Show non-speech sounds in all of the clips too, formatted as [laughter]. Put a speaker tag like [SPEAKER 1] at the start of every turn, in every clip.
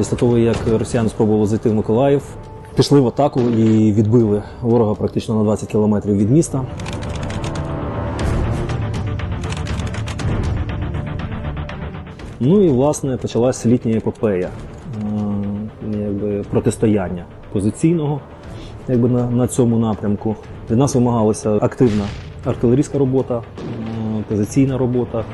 [SPEAKER 1] Після того, як росіяни спробували зайти в Миколаїв, пішли в атаку і відбили ворога практично на 20 кілометрів від міста. Ну і власне почалась літня епопея е, якби, протистояння позиційного якби, на, на цьому напрямку. Від нас вимагалася активна артилерійська робота, е, позиційна робота.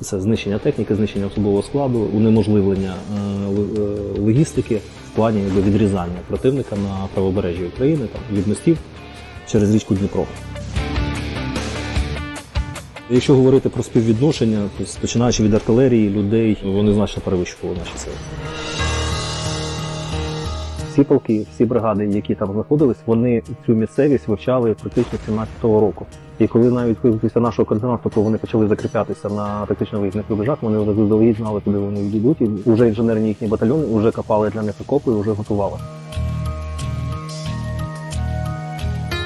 [SPEAKER 1] Це знищення техніки, знищення особового складу, унеможливлення е, е, логістики в плані відрізання противника на правобережжі України там, від мостів через річку Дніпро. Якщо говорити про співвідношення, то починаючи від артилерії, людей, вони значно перевищували наші сили. Всі полки, всі бригади, які там знаходились, вони цю місцевість вивчали практично з 17-го року. І коли навіть після нашого координату вони почали закріплятися на тактично виїзних рубежах, вони вже заздалегідь знали, куди вони йдуть, і вже інженерні їхні батальйони вже копали для них окопи і вже готували.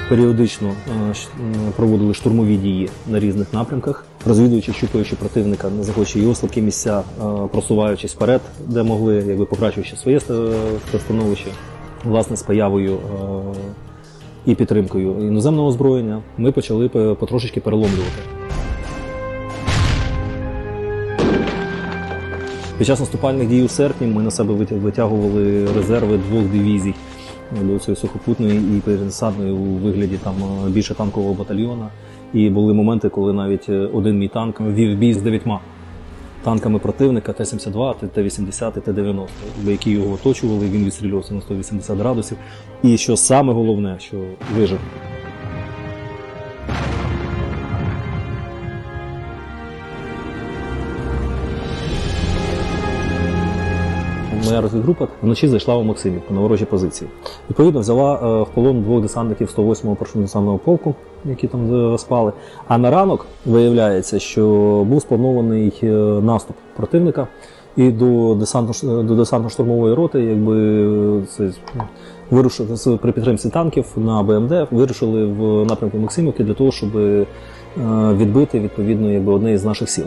[SPEAKER 1] Періодично е, проводили штурмові дії на різних напрямках, розвідуючи, щупаючи противника, не захоче його слабкі місця, е, просуваючись вперед, де могли, якби покращуючи своє ста- становище, власне, з появою е, і підтримкою іноземного озброєння, ми почали потрошечки переломлювати. Під час наступальних дій у серпні ми на себе витя- витягували резерви двох дивізій цієї сухопутної і пересадної у вигляді там е, більше танкового батальйона. І були моменти, коли навіть е, один мій танк вів бій з дев'ятьма танками противника Т-72, Т-80 і Т-90, які його оточували, він відстрілювався на 180 градусів. І що саме головне, що вижив. Моя розвідгрупа вночі зайшла у Максимівку на ворожі позиції. Відповідно, взяла е, в полон двох десантників 108-го першого десантного полку, які там е, спали. А на ранок виявляється, що був спланований е, наступ противника, і до десантно до десантно-штурмової роти, якби е, це вирушили з- при підтримці танків на БМД, вирушили в напрямку Максимівки для того, щоб е, відбити відповідно якби одне із наших сіл.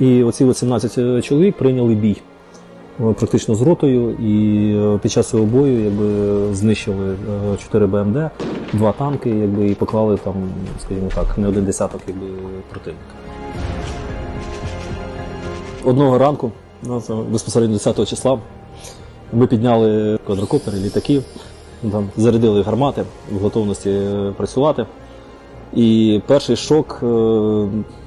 [SPEAKER 1] І оці от 17 чоловік прийняли бій е, практично з ротою, і е, під час цього бою якби, знищили 4 БМД, два танки, якби, і поклали там, скажімо так, не один десяток якби, противника. Одного ранку, ну, безпосередньо 10 числа, ми підняли квадрокоптери, літаки, там, зарядили гармати в готовності е, працювати. І перший шок е,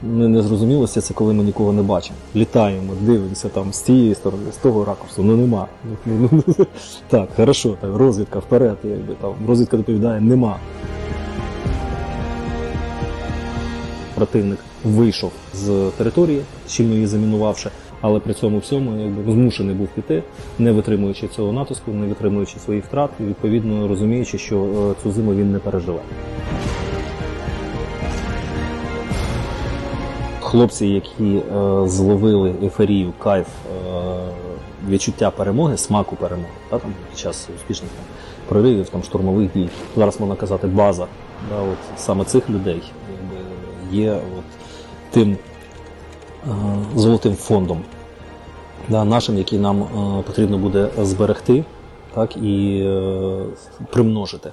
[SPEAKER 1] не, не зрозумілося, це коли ми нікого не бачимо. Літаємо, дивимося там з цієї сторони, з того ракурсу. Ну нема. [laughs] Так, хорошо, так, розвідка вперед, якби там розвідка доповідає, нема. Противник вийшов з території, щільно її замінувавши, але при цьому всьому якби змушений був піти, не витримуючи цього натиску, не витримуючи своїх втрат, і відповідно розуміючи, що е, цю зиму він не переживе. Хлопці, які е, зловили ейфорію, кайф, е, відчуття перемоги, смаку перемоги, та, там, під час успішних там, проривів, там, штурмових дій. Зараз можна казати, база да, от, саме цих людей якби, є от, тим е, золотим фондом, да, нашим, який нам е, потрібно буде зберегти так, і е, примножити.